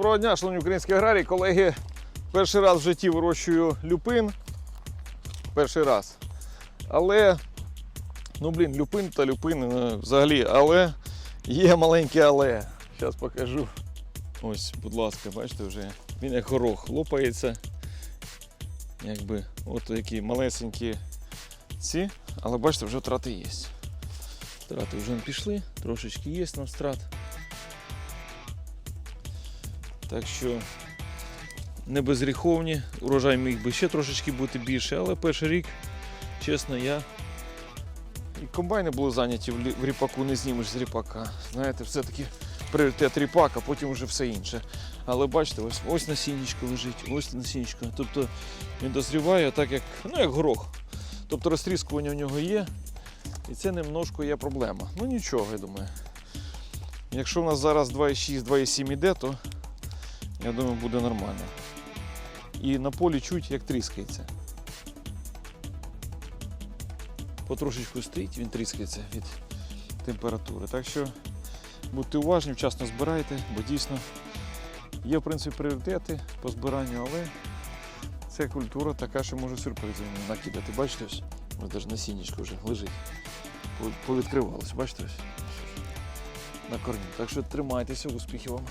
Доброго дня, шановні українські аграрії, колеги. Перший раз в житті вирощую люпин. Перший раз. Але, ну блін, люпин та люпин е, взагалі, але є маленьке але. Зараз покажу. Ось, будь ласка, бачите, вже він як горох лопається. Якби от такі малесенькі ці, але бачите, вже втрати є. Втрати вже пішли, трошечки є нам втрат. Так що не безгріховні. Урожай міг би ще трошечки бути більше, але перший рік, чесно, я. І комбайни були зайняті в ріпаку, не знімеш з ріпака. Знаєте, все-таки пріоритет ріпак, а потім вже все інше. Але бачите, ось, ось насіннячко лежить, ось насіннячко. Тобто він дозріває так, як, ну, як горох. Тобто розтріскування в нього є. І це немножко є проблема. Ну нічого, я думаю. Якщо в нас зараз 2,6, 2,7 іде, то я думаю, буде нормально. І на полі чуть як тріскається. Потрошечку стоїть, він тріскається від температури. Так що будьте уважні, вчасно збирайте, бо дійсно є в принципі пріоритети по збиранню, але ця культура така, що може сюрпризи накидати. Бачите ось? Ось навіть насіннячко вже лежить. По- Повідкривалося, бачите ось? На корні. Так що тримайтеся, успіхів вам.